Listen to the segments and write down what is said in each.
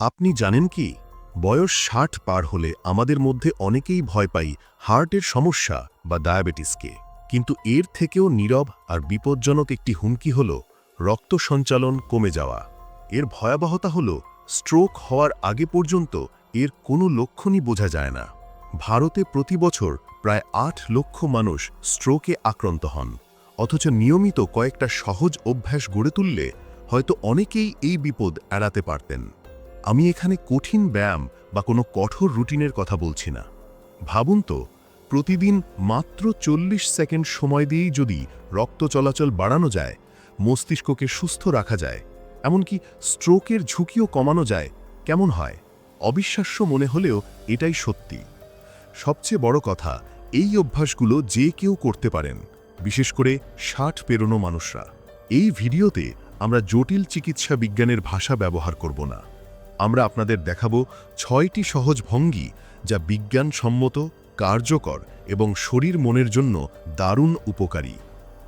আপনি জানেন কি? বয়স ষাট পার হলে আমাদের মধ্যে অনেকেই ভয় পাই হার্টের সমস্যা বা ডায়াবেটিসকে। কিন্তু এর থেকেও নীরব আর বিপজ্জনক একটি হুমকি হল রক্ত সঞ্চালন কমে যাওয়া। এর ভয়াবহতা হল স্ট্রোক হওয়ার আগে পর্যন্ত এর কোনো লক্ষণই বোঝা যায় না। ভারতে প্রতি বছর প্রায় আট লক্ষ মানুষ স্ট্রোকে আক্রান্ত হন। অথচ নিয়মিত কয়েকটা সহজ অভ্যাস গড়ে তুললে হয়তো অনেকেই এই বিপদ এড়াতে পারতেন। আমি এখানে কঠিন ব্যায়াম বা কোনো কঠোর রুটিনের কথা বলছি না। ভাবুন তো, প্রতিদিন মাত্র চল্লিশ সেকেন্ড সময় দিয়েই যদি রক্ত চলাচল বাড়ানো যায়, মস্তিষ্ককে সুস্থ রাখা যায়, এমনকি স্ট্রোকের ঝুঁকিও কমানো যায়, কেমন হয়? অবিশ্বাস্য মনে হলেও এটাই সত্যি। সবচেয়ে বড় কথা, এই অভ্যাসগুলো যে কেউ করতে পারেন, বিশেষ করে ষাট পেরোনো মানুষরা। এই ভিডিওতে আমরা জটিল চিকিৎসা বিজ্ঞানের ভাষা ব্যবহার করব না। আমরা আপনাদের দেখাব ছয়টি সহজ ভঙ্গি যা বিজ্ঞানসম্মত, কার্যকর এবং শরীর মনের জন্য দারুণ উপকারী।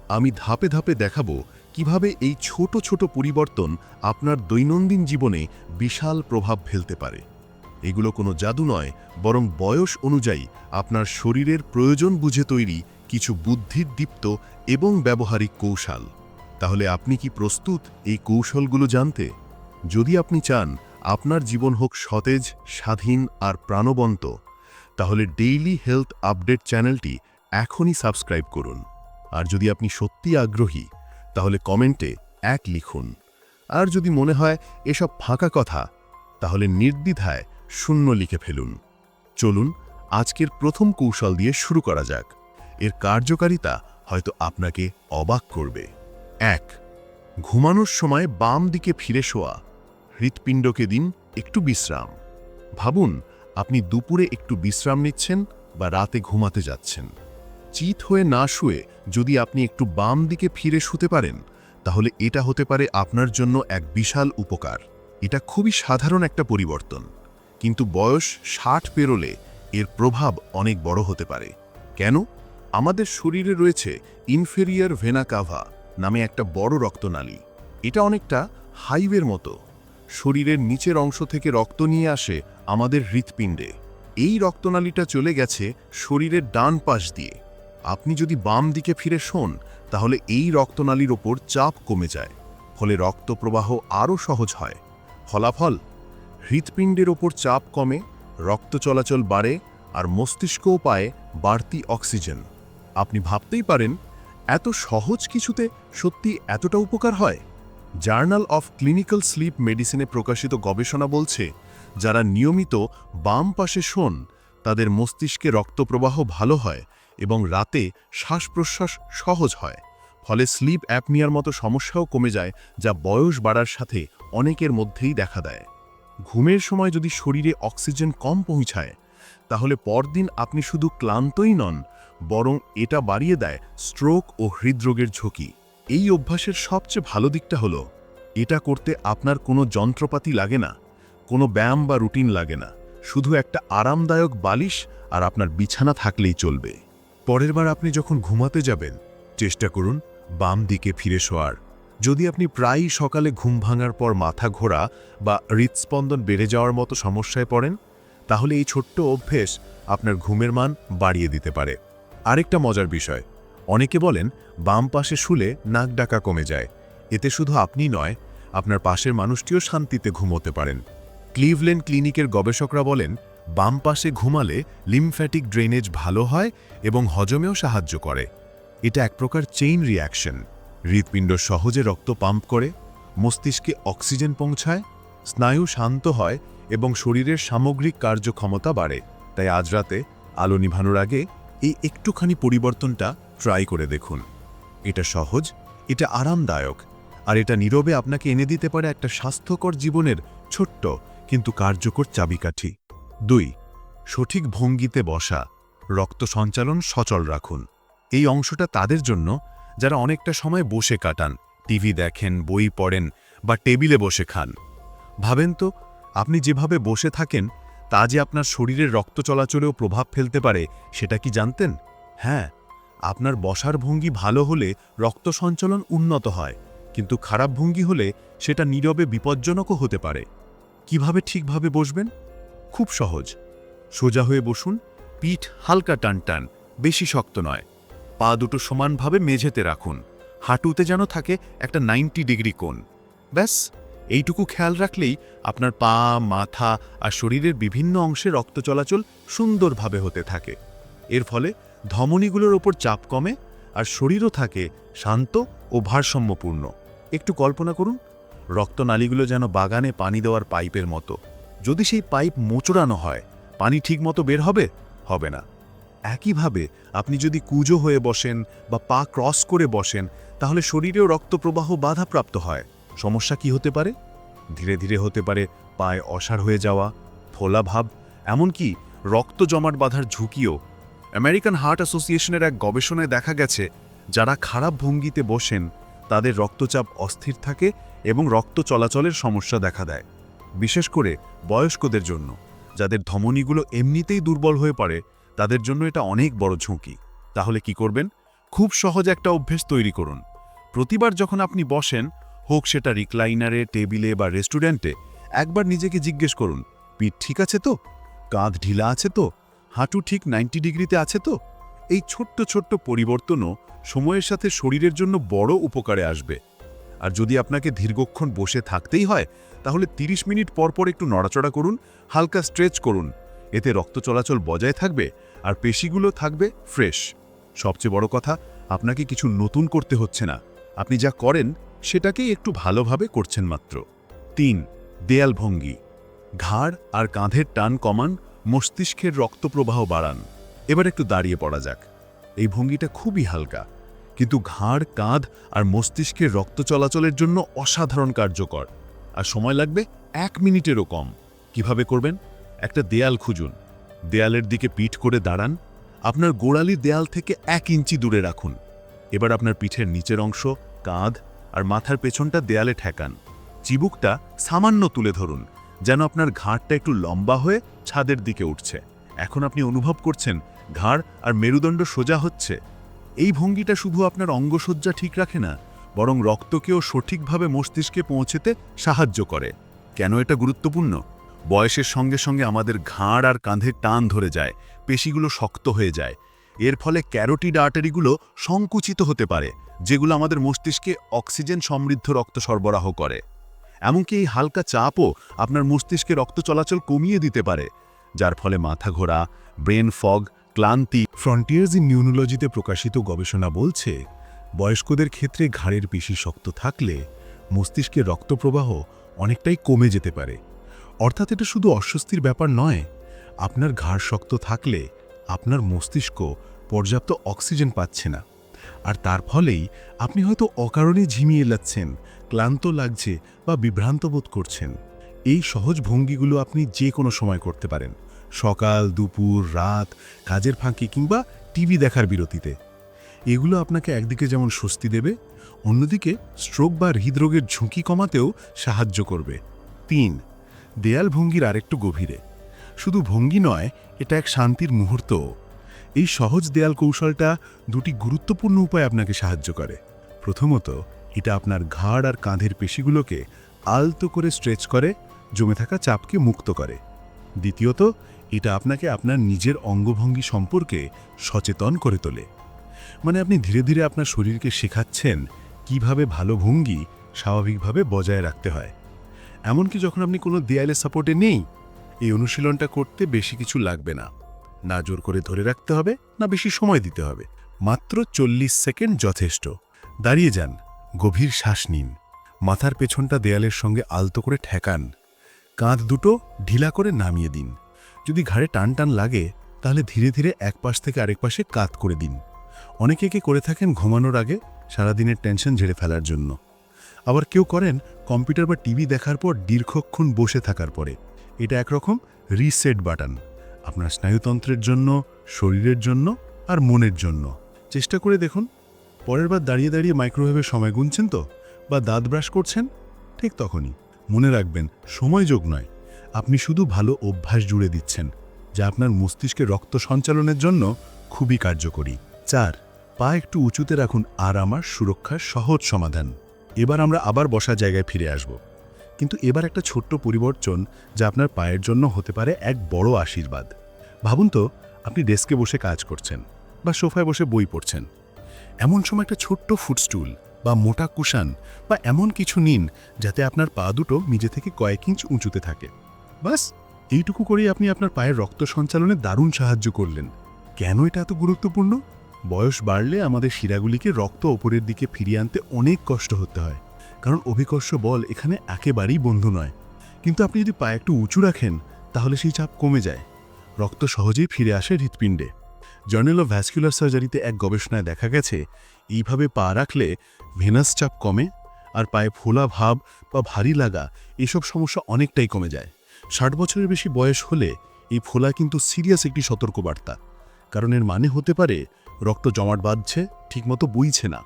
আমি ধাপে ধাপে দেখাব কীভাবে এই ছোট ছোট পরিবর্তন আপনার দৈনন্দিন জীবনে বিশাল প্রভাব ফেলতে পারে। এগুলো কোনো জাদু নয়, বরং বয়স অনুযায়ী আপনার শরীরের প্রয়োজন বুঝে তৈরি কিছু বুদ্ধির দীপ্ত এবং ব্যবহারিক কৌশল। তাহলে আপনি কি প্রস্তুত এই কৌশলগুলো জানতে? যদি আপনি চান আপনার জীবন হোক সতেজ, স্বাধীন আর প্রাণবন্ত, তাহলে ডেইলি হেলথ আপডেট চ্যানেলটি এখনই সাবস্ক্রাইব করুন। আর যদি আপনি সত্যি আগ্রহী, তাহলে কমেন্টে এক লিখুন। আর যদি মনে হয় এসব ফাঁকা কথা, তাহলে নির্দ্বিধায় শূন্য লিখে ফেলুন। চলুন, আজকের প্রথম কৌশল দিয়ে শুরু করা যাক। এর কার্যকারিতা হয়তো আপনাকে অবাক করবে। এক, ঘুমানোর সময় বাম দিকে ফিরে শোয়া। হৃৎপিণ্ডকে দিন একটু বিশ্রাম। ভাবুন, আপনি দুপুরে একটু বিশ্রাম নিচ্ছেন বা রাতে ঘুমাতে যাচ্ছেন। চিত হয়ে না শুয়ে যদি আপনি একটু বাম দিকে ফিরে শুতে পারেন, তাহলে এটা হতে পারে আপনার জন্য এক বিশাল উপকার। এটা খুবই সাধারণ একটা পরিবর্তন। কিন্তু বয়স ষাট পেরোলে এর প্রভাব অনেক বড় হতে পারে। কেন? আমাদের শরীরে রয়েছে ইনফেরিয়ার ভেনা কাভা নামে একটা বড় রক্তনালী। এটা অনেকটা হাইওয়ের মতো। শরীরের নিচের অংশ থেকে রক্ত নিয়ে আসে আমাদের হৃৎপিণ্ডে। এই রক্তনালীটা চলে গেছে শরীরের ডান পাশ দিয়ে। আপনি যদি বাম দিকে ফিরে শোন, তাহলে এই রক্তনালীর ওপর চাপ কমে যায়, ফলে রক্ত প্রবাহ আরও সহজ হয়। ফলাফল? হৃৎপিণ্ডের ওপর চাপ কমে, রক্ত চলাচল বাড়ে আর মস্তিষ্কও পায় বাড়তি অক্সিজেন। আপনি ভাবতেই পারেন, এত সহজ কিছুতে সত্যি এতটা উপকার হয়? জার্নাল অফ ক্লিনিক্যাল স্লিপ মেডিসিনে প্রকাশিত গবেষণা বলছে, যারা নিয়মিত বাম পাশে শোন, তাদের মস্তিষ্কে রক্তপ্রবাহ ভালো হয় এবং রাতে শ্বাস প্রশ্বাস সহজ হয়। ফলে স্লিপ অ্যাপনিয়ার মতো সমস্যাও কমে যায়, যা বয়স বাড়ার সাথে অনেকের মধ্যেই দেখা দেয়। ঘুমের সময় যদি শরীরে অক্সিজেন কম পৌঁছায়, তাহলে পরদিন আপনি শুধু ক্লান্তই নন, বরং এটা বাড়িয়ে দেয় স্ট্রোক ও হৃদরোগের ঝুঁকি। এই অভ্যাসের সবচেয়ে ভালো দিকটা হলো, এটা করতে আপনার কোনো যন্ত্রপাতি লাগে না, কোনো ব্যায়াম বা রুটিন লাগে না, শুধু একটা আরামদায়ক বালিশ আর আপনার বিছানা থাকলেই চলবে। পরের বার আপনি যখন ঘুমাতে যাবেন, চেষ্টা করুন বাম দিকে ফিরে শোয়ার। যদি আপনি প্রায়ই সকালে ঘুম ভাঙার পর মাথা ঘোরা বা হৃৎস্পন্দন বেড়ে যাওয়ার মতো সমস্যায় পড়েন, তাহলে এই ছোট্ট অভ্যেস আপনার ঘুমের মান বাড়িয়ে দিতে পারে। আরেকটা মজার বিষয় অনেকে বলেন, বাম পাশে শুলে নাক ডাকা কমে যায়। এতে শুধু আপনি নয়, আপনার পাশের মানুষটিও শান্তিতে ঘুমোতে পারেন। ক্লিভল্যান্ড ক্লিনিকের গবেষকরা বলেন, বাম পাশে ঘুমালে লিমফ্যাটিক ড্রেনেজ ভালো হয় এবং হজমেও সাহায্য করে। এটা এক প্রকার চেইন রিয়াকশন হৃৎপিণ্ড সহজে রক্ত পাম্প করে, মস্তিষ্কে অক্সিজেন পৌঁছায়, স্নায়ু শান্ত হয় এবং শরীরের সামগ্রিক কার্যক্ষমতা বাড়ে। তাই আজ রাতে আলো নিভানোর আগে এই একটুখানি পরিবর্তনটা ট্রাই করে দেখুন। এটা সহজ, এটা আরামদায়ক, আর এটা নীরবে আপনাকে এনে দিতে পারে একটা স্বাস্থ্যকর জীবনের ছোট্ট কিন্তু কার্যকর চাবিকাঠি। দুই, সঠিক ভঙ্গিতে বসা, রক্ত সঞ্চালন সচল রাখুন। এই অংশটা তাদের জন্য যারা অনেকটা সময় বসে কাটান, টিভি দেখেন, বই পড়েন বা টেবিলে বসে খান। ভাবেন তো, আপনি যেভাবে বসে থাকেন, তা যে আপনার শরীরের রক্ত চলাচলেও প্রভাব ফেলতে পারে, সেটা কি জানতেন? হ্যাঁ আপনার বসার ভঙ্গি ভালো হলে রক্ত সঞ্চালন উন্নত হয়, কিন্তু খারাপ ভঙ্গি হলে সেটা নীরবে বিপজ্জনকও হতে পারে। কীভাবে ঠিকভাবে বসবেন? খুব সহজ। সোজা হয়ে বসুন, পিঠ হালকা টান টান বেশি শক্ত নয়। পা দুটো সমানভাবে মেঝেতে রাখুন, হাঁটুতে যেন থাকে একটা নাইনটি ডিগ্রি কোণ। ব্যাস, এইটুকু খেয়াল রাখলেই আপনার পা, মাথা আর শরীরের বিভিন্ন অংশে রক্ত চলাচল সুন্দরভাবে হতে থাকে। এর ফলে ধমনীগুলোর ওপর চাপ কমে আর শরীরও থাকে শান্ত ও ভারসাম্যপূর্ণ। একটু কল্পনা করুন, রক্তনালীগুলো যেন বাগানে পানি দেওয়ার পাইপের মতো। যদি সেই পাইপ মোচড়ানো হয়, পানি ঠিকমতো বের হবে? হবে না। একইভাবে আপনি যদি কুজো হয়ে বসেন বা পা ক্রস করে বসেন, তাহলে শরীরেও রক্তপ্রবাহ বাধাপ্রাপ্ত হয়। সমস্যা কি হতে পারে? ধীরে ধীরে হতে পারে পায়ে অসাড় হয়ে যাওয়া, ফোলা ভাব, এমনকি রক্ত জমাট বাঁধার ঝুঁকিও। আমেরিকান হার্ট অ্যাসোসিয়েশনের এক গবেষণায় দেখা গেছে, যারা খারাপ ভঙ্গিতে বসেন, তাদের রক্তচাপ অস্থির থাকে এবং রক্ত চলাচলের সমস্যা দেখা দেয়, বিশেষ করে বয়স্কদের জন্য। যাদের ধমনীগুলো এমনিতেই দুর্বল হয়ে পড়ে, তাদের জন্য এটা অনেক বড় ঝুঁকি। তাহলে কি করবেন? খুব সহজ একটা অভ্যেস তৈরি করুন। প্রতিবার যখন আপনি বসেন, হোক সেটা রিক্লাইনারে, টেবিলে বা রেস্টুরেন্টে, একবার নিজেকে জিজ্ঞেস করুন, পিঠ ঠিক আছে তো? কাঁধ ঢিলা আছে তো? হাঁটু ঠিক নাইনটি ডিগ্রিতে আছে তো? এই ছোট্ট ছোট্ট পরিবর্তনও সময়ের সাথে শরীরের জন্য বড় উপকারে আসবে। আর যদি আপনাকে দীর্ঘক্ষণ বসে থাকতেই হয়, তাহলে ৩০ মিনিট পর পর একটু নড়াচড়া করুন, হালকা স্ট্রেচ করুন। এতে রক্ত চলাচল বজায় থাকবে আর পেশিগুলো থাকবে ফ্রেশ। সবচেয়ে বড় কথা, আপনাকে কিছু নতুন করতে হচ্ছে না। আপনি যা করেন, সেটাকেই একটু ভালোভাবে করছেন মাত্র। তিন, দেয়াল ভঙ্গি। ঘাড় আর কাঁধের টান কমান মস্তিষ্কের রক্তপ্রবাহ বাড়ান। এবার একটু দাঁড়িয়ে পড়া যাক। এই ভঙ্গিটা খুবই হালকা, কিন্তু ঘাড়, কাঁধ আর মস্তিষ্কের রক্ত চলাচলের জন্য অসাধারণ কার্যকর। আর সময় লাগবে এক মিনিটেরও কম। কীভাবে করবেন? একটা দেয়াল খুঁজুন। দেয়ালের দিকে পিঠ করে দাঁড়ান। আপনার গোড়ালি দেয়াল থেকে এক ইঞ্চি দূরে রাখুন। এবার আপনার পিঠের নিচের অংশ, কাঁধ আর মাথার পেছনটা দেয়ালে ঠেকান। চিবুকটা সামান্য তুলে ধরুন। যেন আপনার ঘাড়টা একটু লম্বা হয়ে ছাদের দিকে উঠছে। এখন আপনি অনুভব করছেন, ঘাড় আর মেরুদণ্ড সোজা হচ্ছে। এই ভঙ্গিটা শুধু আপনার অঙ্গসজ্জা ঠিক রাখে না, বরং রক্তকেও সঠিকভাবে মস্তিষ্কে পৌঁছেতে সাহায্য করে। কেন এটা গুরুত্বপূর্ণ? বয়সের সঙ্গে সঙ্গে আমাদের ঘাড় আর কাঁধের টান ধরে যায়, পেশিগুলো শক্ত হয়ে যায়। এর ফলে ক্যারোটিড আর্টারিগুলো সংকুচিত হতে পারে, যেগুলো আমাদের মস্তিষ্কে অক্সিজেন সমৃদ্ধ রক্ত সরবরাহ করে। এমনকি এই হালকা চাপও আপনার মস্তিষ্কে রক্ত চলাচল কমিয়ে দিতে পারে, যার ফলে মাথা ঘোরা, ব্রেন ফগ, ক্লান্তি, ফ্রন্টিয়ার্স ইন নিউনোলজিতে প্রকাশিত গবেষণা বলছে, বয়স্কদের ক্ষেত্রে ঘাড়ের পেশি শক্ত থাকলে মস্তিষ্কের রক্তপ্রবাহ অনেকটাই কমে যেতে পারে। অর্থাৎ এটা শুধু অস্বস্তির ব্যাপার নয়, আপনার ঘাড় শক্ত থাকলে আপনার মস্তিষ্ক পর্যাপ্ত অক্সিজেন পাচ্ছে না। আর তার ফলেই আপনি হয়তো অকারণে ঝিমিয়ে যাচ্ছেন ক্লান্ত লাগছে বা বিভ্রান্ত বোধ করছেন, এই সহজ ভঙ্গিগুলো আপনি যে কোনো সময় করতে পারেন। সকাল, দুপুর, রাত, কাজের ফাঁকি কিংবা টিভি দেখার বিরতিতে। এগুলো আপনাকে একদিকে যেমন স্বস্তি দেবে, অন্যদিকে স্ট্রোক বা হৃদরোগের ঝুঁকি কমাতেও সাহায্য করবে। তিন, দেয়াল ভঙ্গির আরেকটু গভীরে। শুধু ভঙ্গি নয়, এটা এক শান্তির মুহূর্ত এই সহজ দেয়াল কৌশলটা দুটি গুরুত্বপূর্ণ উপায় আপনাকে সাহায্য করে। প্রথমত এটা আপনার ঘাড় আর কাঁধের পেশিগুলোকে আলতো করে স্ট্রেচ করে, জমে থাকা চাপকে মুক্ত করে। দ্বিতীয়ত, এটা আপনাকে আপনার নিজের অঙ্গভঙ্গি সম্পর্কে সচেতন করে তোলে। মানে আপনি ধীরে ধীরে আপনার শরীরকে শেখাচ্ছেন কীভাবে ভালো ভঙ্গি স্বাভাবিকভাবে বজায় রাখতে হয়। এমনকি যখন আপনি কোনো দেয়ালে সাপোর্টে নেই, এই অনুশীলনটা করতে বেশি কিছু লাগবে না। না জোর করে ধরে রাখতে হবে, না বেশি সময় দিতে হবে। মাত্র চল্লিশ সেকেন্ড যথেষ্ট। দাঁড়িয়ে যান। গভীর শ্বাস নিন। মাথার পেছনটা দেয়ালের সঙ্গে আলতো করে ঠেকান। কাঁধ দুটো ঢিলা করে নামিয়ে দিন। যদি ঘাড়ে টান টান লাগে, তাহলে ধীরে ধীরে এক পাশ থেকে আরেক পাশে কাত করে দিন। অনেকে কে করে থাকেন ঘুমানোর আগে সারাদিনের টেনশন ঝেড়ে ফেলার জন্য। আবার কেউ করেন কম্পিউটার বা টিভি দেখার পর দীর্ঘক্ষণ বসে থাকার পরে। এটা একরকম রিসেট বাটন। আপনার স্নায়ুতন্ত্রের জন্য, শরীরের জন্য আর মনের জন্য। চেষ্টা করে দেখুন পরের বার দাঁড়িয়ে দাঁড়িয়ে মাইক্রোওয়েভে সময় গুনছেন তো, বা দাঁত ব্রাশ করছেন? ঠিক তখনই। মনে রাখবেন, সময় যোগ নয়। আপনি শুধু ভালো অভ্যাস জুড়ে দিচ্ছেন, যা আপনার মস্তিষ্কে রক্ত সঞ্চালনের জন্য খুবই কার্যকরী। চার, পা একটু উঁচুতে রাখুন আর আমার সুরক্ষার সহজ সমাধান। এবার আমরা আবার বসা জায়গায় ফিরে আসব। কিন্তু এবার একটা ছোট্ট পরিবর্তন, যা আপনার পায়ের জন্য হতে পারে এক বড় আশীর্বাদ। ভাবুন তো, আপনি ডেস্কে বসে কাজ করছেন, বা সোফায় বসে বই পড়ছেন। এমন সময় একটা ছোট্ট ফুটস্টুল বা মোটা কুশান বা এমন কিছু নিন যাতে আপনার পা দুটো নিজে থেকে কয়েক ইঞ্চ উঁচুতে থাকে। বাস, এইটুকু করেই আপনি আপনার পায়ের রক্ত সঞ্চালনে দারুণ সাহায্য করলেন। কেন এটা এত গুরুত্বপূর্ণ? বয়স বাড়লে আমাদের শিরাগুলিকে রক্ত ওপরের দিকে ফিরিয়ে আনতে অনেক কষ্ট হতে হয়। কারণ অভিকর্ষ বল এখানে একেবারেই বন্ধু নয়। কিন্তু আপনি যদি পায়ে একটু উঁচু রাখেন, তাহলে সেই চাপ কমে যায়। রক্ত সহজেই ফিরে আসে হৃৎপিণ্ডে। জার্নাল অফ ভ্যাসকুলার সার্জারিতে এক গবেষণায় দেখা গেছে, এইভাবে পা রাখলে ভেনাস চাপ কমে আর পায়ে ফোলা ভাব বা ভারী লাগা এসব সমস্যা অনেকটাই কমে যায়। ষাট বছরের বেশি বয়স হলে এই ফোলা কিন্তু সিরিয়াস একটি সতর্কবার্তা, কারণ এর মানে হতে পারে রক্ত জমাট বাঁধছে, ঠিকমতো বইছে না।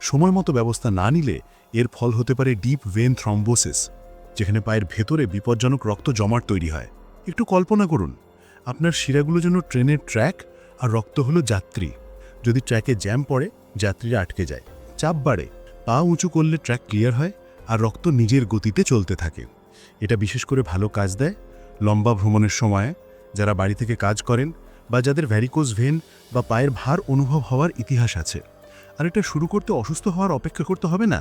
সময় মতো ব্যবস্থা না নিলে এর ফল হতে পারে ডিপ ভেন থ্রম্বোসিস, যেখানে পায়ের ভেতরে বিপজ্জনক রক্ত জমাট তৈরি হয়। একটু কল্পনা করুন, আপনার শিরাগুলো যেন ট্রেনের ট্র্যাক আর রক্ত হলো যাত্রী। যদি ট্র্যাকে জ্যাম পড়ে, যাত্রীরা আটকে যায়। চাপ বাড়ে। পা উঁচু করলে ট্র্যাক ক্লিয়ার হয় আর রক্ত নিজের গতিতে চলতে থাকে। এটা বিশেষ করে ভালো কাজ দেয়। লম্বা ভ্রমণের সময় যারা বাড়ি থেকে কাজ করেন বা যাদের ভ্যারিকোজ ভেন বা পায়ের ভার অনুভব হওয়ার ইতিহাস আছে। আর এটা শুরু করতে অসুস্থ হওয়ার অপেক্ষা করতে হবে না।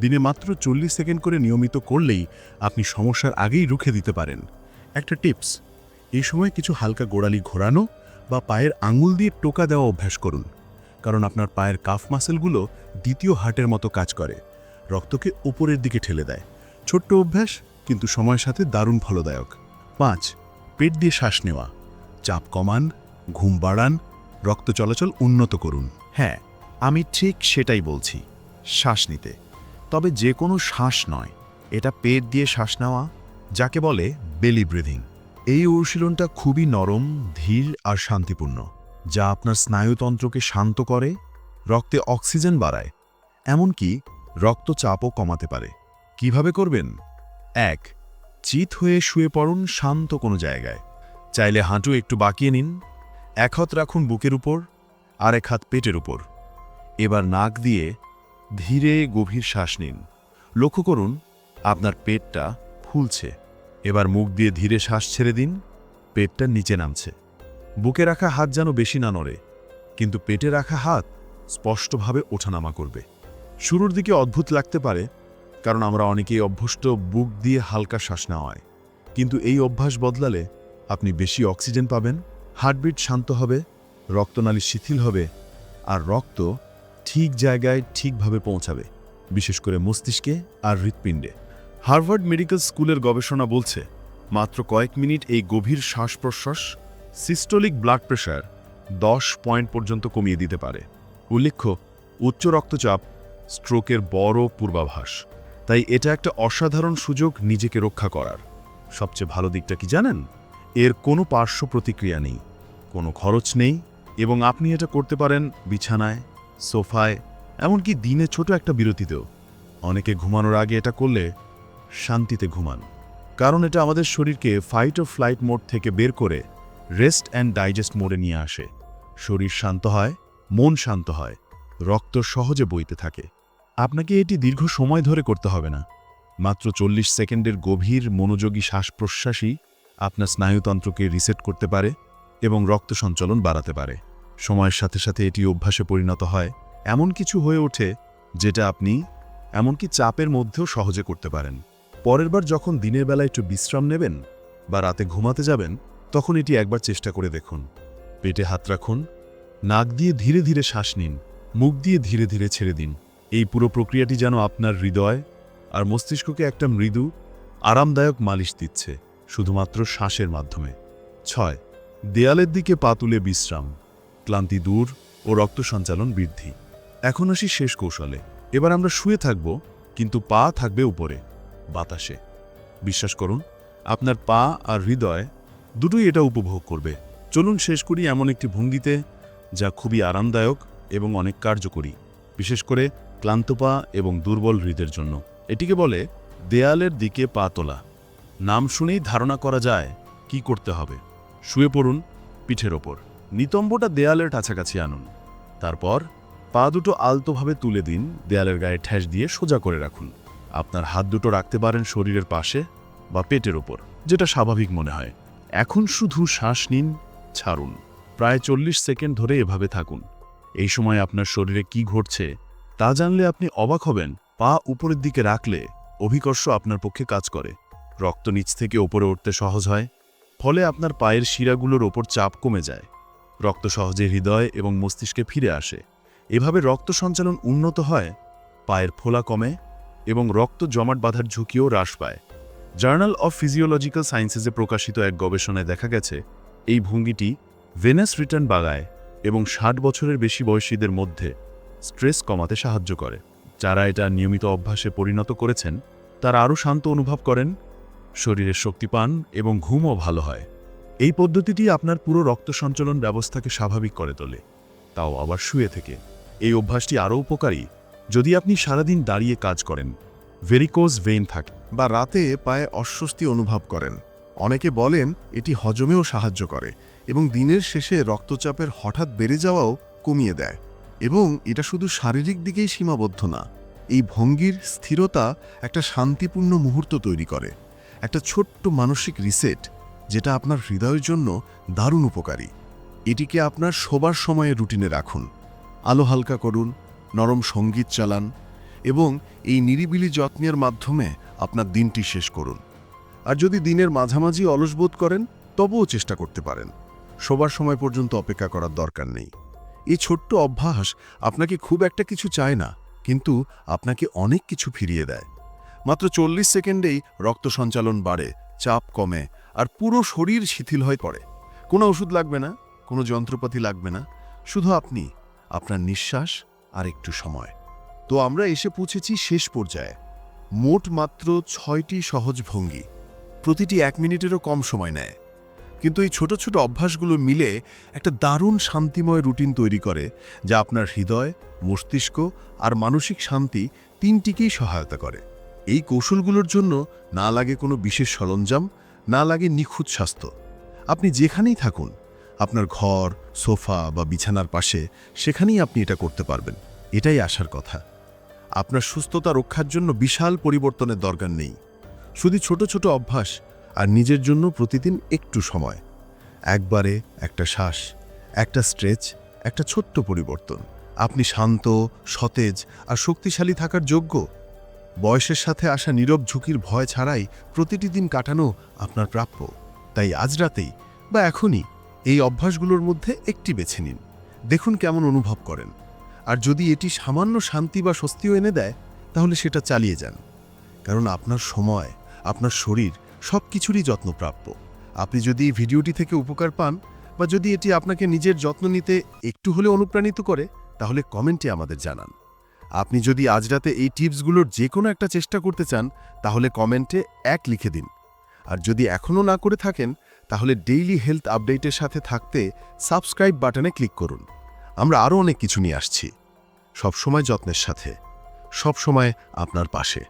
দিনে মাত্র চল্লিশ সেকেন্ড করে নিয়মিত করলেই আপনি সমস্যার আগেই রুখে দিতে পারেন। একটা টিপস, এই সময় কিছু হালকা গোড়ালি ঘোরানো বা পায়ের আঙুল দিয়ে টোকা দেওয়া অভ্যাস করুন। কারণ আপনার পায়ের কাফ মাসেলগুলো দ্বিতীয় হার্টের মতো কাজ করে। রক্তকে উপরের দিকে ঠেলে দেয়। ছোট্ট অভ্যাস, কিন্তু সময়ের সাথে দারুণ ফলদায়ক। পাঁচ, পেট দিয়ে শ্বাস নেওয়া। চাপ কমান, ঘুম বাড়ান, রক্ত চলাচল উন্নত করুন। হ্যাঁ আমি ঠিক সেটাই বলছি, শ্বাস নিতে। তবে যে কোনো শ্বাস নয়। এটা পেট দিয়ে শ্বাস নেওয়া, যাকে বলে বেলি ব্রিদিং এই অনুশীলনটা খুবই নরম, ধীর আর শান্তিপূর্ণ, যা আপনার স্নায়ুতন্ত্রকে শান্ত করে, রক্তে অক্সিজেন বাড়ায়, এমনকি রক্তচাপও কমাতে পারে। কীভাবে করবেন? এক, চিত হয়ে শুয়ে পড়ুন শান্ত কোনো জায়গায়। চাইলে হাঁটু একটু বাঁকিয়ে নিন। এক হাত রাখুন বুকের উপর, আর এক হাত পেটের উপর। এবার নাক দিয়ে ধীরে গভীর শ্বাস নিন। লক্ষ্য করুন, আপনার পেটটা ফুলছে। এবার মুখ দিয়ে ধীরে শ্বাস ছেড়ে দিন, পেটটা নিচে নামছে। বুকে রাখা হাত যেন বেশি না নড়ে, কিন্তু পেটে রাখা হাত স্পষ্টভাবে ওঠানামা করবে। শুরুর দিকে অদ্ভুত লাগতে পারে, কারণ আমরা অনেকেই অভ্যস্ত বুক দিয়ে হালকা শ্বাস নেওয়ায়। কিন্তু এই অভ্যাস বদলালে আপনি বেশি অক্সিজেন পাবেন, হার্টবিট শান্ত হবে, রক্তনালী শিথিল হবে, আর রক্ত ঠিক জায়গায় ঠিকভাবে পৌঁছাবে, বিশেষ করে মস্তিষ্কে আর হৃৎপিণ্ডে। হার্ভার্ড মেডিকেল স্কুলের গবেষণা বলছে, মাত্র কয়েক মিনিট এই গভীর শ্বাস প্রশ্বাস সিস্টোলিক ব্লাড প্রেশার দশ পয়েন্ট পর্যন্ত কমিয়ে দিতে পারে। উল্লেখ্য, উচ্চ রক্তচাপ স্ট্রোকের বড় পূর্বাভাস। তাই এটা একটা অসাধারণ সুযোগ নিজেকে রক্ষা করার। সবচেয়ে ভালো দিকটা কি জানেন? এর কোনো পার্শ্ব প্রতিক্রিয়া নেই, কোনো খরচ নেই, এবং আপনি এটা করতে পারেন বিছানায়, সোফায়, এমনকি দিনে ছোট একটা বিরতিতেও। অনেকে ঘুমানোর আগে এটা করলে শান্তিতে ঘুমান। কারণ এটা আমাদের শরীরকে ফাইট ও ফ্লাইট মোড থেকে বের করে রেস্ট অ্যান্ড ডাইজেস্ট মোডে নিয়ে আসে। শরীর শান্ত হয়, মন শান্ত হয়, রক্ত সহজে বইতে থাকে। আপনাকে এটি দীর্ঘ সময় ধরে করতে হবে না। মাত্র চল্লিশ সেকেন্ডের গভীর মনোযোগী শ্বাস প্রশ্বাসই আপনার স্নায়ুতন্ত্রকে রিসেট করতে পারে এবং রক্ত সঞ্চালন বাড়াতে পারে। সময়ের সাথে সাথে এটি অভ্যাসে পরিণত হয়। এমন কিছু হয়ে ওঠে যেটা আপনি এমনকি চাপের মধ্যেও সহজে করতে পারেন। পরের বার যখন দিনের বেলা একটু বিশ্রাম নেবেন বা রাতে ঘুমাতে যাবেন, তখন এটি একবার চেষ্টা করে দেখুন। পেটে হাত রাখুন, নাক দিয়ে ধীরে ধীরে শ্বাস নিন, মুখ দিয়ে ধীরে ধীরে ছেড়ে দিন। এই পুরো প্রক্রিয়াটি যেন আপনার হৃদয় আর মস্তিষ্ককে একটা মৃদু, আরামদায়ক মালিশ দিচ্ছে, শুধুমাত্র শ্বাসের মাধ্যমে। ছয়, দেয়ালের দিকে পা তুলে বিশ্রাম। ক্লান্তি দূর ও রক্ত সঞ্চালন বৃদ্ধি। এখন আসি শেষ কৌশলে। এবার আমরা শুয়ে থাকব, কিন্তু পা থাকবে উপরে। বাতাসে। বিশ্বাস করুন, আপনার পা আর হৃদয় দুটোই এটা উপভোগ করবে। চলুন শেষ করি এমন একটি ভঙ্গিতে যা খুবই আরামদায়ক এবং অনেক কার্যকরী, বিশেষ করে ক্লান্ত পা এবং দুর্বল হৃদের জন্য। এটিকে বলে দেয়ালের দিকে পা তোলা। নাম শুনেই ধারণা করা যায় কি করতে হবে। শুয়ে পড়ুন পিঠের ওপর। নিতম্বটা দেয়ালের কাছাকাছি আনুন। তারপর পা দুটো আলতোভাবে তুলে দিন দেয়ালের গায়ে ঠেস দিয়ে সোজা করে রাখুন। আপনার হাত দুটো রাখতে পারেন শরীরের পাশে বা পেটের ওপর, যেটা স্বাভাবিক মনে হয়। এখন শুধু শ্বাস নিন, ছাড়ুন। প্রায় চল্লিশ সেকেন্ড ধরে এভাবে থাকুন। এই সময় আপনার শরীরে কি ঘটছে, তা জানলে আপনি অবাক হবেন। পা উপরের দিকে রাখলে অভিকর্ষ আপনার পক্ষে কাজ করে। রক্ত নিচ থেকে ওপরে উঠতে সহজ হয়, ফলে আপনার পায়ের শিরাগুলোর ওপর চাপ কমে যায়। রক্ত সহজে হৃদয় এবং মস্তিষ্কে ফিরে আসে। এভাবে রক্ত সঞ্চালন উন্নত হয়, পায়ের ফোলা কমে এবং রক্ত জমাট বাঁধার ঝুঁকিও হ্রাস পায়। জার্নাল অফ ফিজিওলজিক্যাল সায়েন্সেসে প্রকাশিত এক গবেষণায় দেখা গেছে, এই ভঙ্গিটি ভেনাস রিটার্ন বাগায় এবং ষাট বছরের বেশি বয়সীদের মধ্যে স্ট্রেস কমাতে সাহায্য করে। যারা এটা নিয়মিত অভ্যাসে পরিণত করেছেন, তারা আরও শান্ত অনুভব করেন, শরীরের শক্তি পান এবং ঘুমও ভালো হয়। এই পদ্ধতিটি আপনার পুরো রক্ত সঞ্চালন ব্যবস্থাকে স্বাভাবিক করে তোলে। তাও আবার শুয়ে থেকে। এই অভ্যাসটি আরও উপকারী যদি আপনি সারাদিন দাঁড়িয়ে কাজ করেন ভেরিকোজ ভেইন থাকে বা রাতে পায়ে অস্বস্তি অনুভব করেন, অনেকে বলেন এটি হজমেও সাহায্য করে এবং দিনের শেষে রক্তচাপের হঠাৎ বেড়ে যাওয়াও কমিয়ে দেয় এবং এটা শুধু শারীরিক দিকেই সীমাবদ্ধ না, এই ভঙ্গির স্থিরতা একটা শান্তিপূর্ণ মুহূর্ত তৈরি করে, একটা ছোট্ট মানসিক রিসেট যেটা আপনার হৃদয়ের জন্য দারুণ উপকারী। এটিকে আপনার শোবার সময়ে রুটিনে রাখুন। আলো হালকা করুন নরম সংগীত চালান এবং এই নিরিবিলি যত্নের মাধ্যমে আপনার দিনটি শেষ করুন। আর যদি দিনের মাঝামাঝি অলস বোধ করেন, তবুও চেষ্টা করতে পারেন। শোবার সময় পর্যন্ত অপেক্ষা করার দরকার নেই। এই ছোট্ট অভ্যাস আপনাকে খুব একটা কিছু চায় না, কিন্তু আপনাকে অনেক কিছু ফিরিয়ে দেয়। মাত্র চল্লিশ সেকেন্ডেই রক্ত সঞ্চালন বাড়ে, চাপ কমে আর পুরো শরীর শিথিল হয়ে পড়ে। কোনো ওষুধ লাগবে না, কোনো যন্ত্রপাতি লাগবে না, শুধু আপনি, আপনার নিঃশ্বাস আর একটু সময়। তো আমরা এসে পৌঁছেছি শেষ পর্যায়ে। মোট মাত্র ছয়টি সহজ ভঙ্গি। প্রতিটি এক মিনিটেরও কম সময় নেয়। কিন্তু এই ছোট ছোট অভ্যাসগুলো মিলে একটা দারুণ শান্তিময় রুটিন তৈরি করে, যা আপনার হৃদয়, মস্তিষ্ক আর মানসিক শান্তি তিনটিকেই সহায়তা করে। এই কৌশলগুলোর জন্য না লাগে কোনো বিশেষ সরঞ্জাম, না লাগে নিখুঁত স্বাস্থ্য। আপনি যেখানেই থাকুন আপনার ঘর, সোফা বা বিছানার পাশে, সেখানেই আপনি এটা করতে পারবেন। এটাই আসার কথা। আপনার সুস্থতা রক্ষার জন্য বিশাল পরিবর্তনের দরকার নেই। শুধু ছোট ছোট অভ্যাস আর নিজের জন্য প্রতিদিন একটু সময়। একবারে একটা শ্বাস, একটা স্ট্রেচ, একটা ছোট্ট পরিবর্তন। আপনি শান্ত, সতেজ আর শক্তিশালী থাকার যোগ্য। বয়সের সাথে আসা নীরব ঝুঁকির ভয় ছাড়াই প্রতিটি দিন কাটানো আপনার প্রাপ্য। তাই আজ রাতেই বা এখনই এই অভ্যাসগুলোর মধ্যে একটি বেছে নিন। দেখুন কেমন অনুভব করেন। আর যদি এটি সামান্য শান্তি বা স্বস্তিও এনে দেয়, তাহলে সেটা চালিয়ে যান। কারণ আপনার সময়, আপনার শরীর সব কিছুরই যত্নপ্রাপ্য। আপনি যদি ভিডিওটি থেকে উপকার পান বা যদি এটি আপনাকে নিজের যত্ন নিতে একটু হলে অনুপ্রাণিত করে, তাহলে কমেন্টে আমাদের জানান। আপনি যদি আজ রাতে এই টিপসগুলোর যে কোনো একটা চেষ্টা করতে চান, তাহলে কমেন্টে এক লিখে দিন। আর যদি এখনও না করে থাকেন তাহলে ডেইলি হেলথ আপডেটের সাথে থাকতে সাবস্ক্রাইব বাটনে ক্লিক করুন। আমরা আরও অনেক কিছু নিয়ে আসছি। সবসময় যত্নের সাথে। সবসময় আপনার পাশে।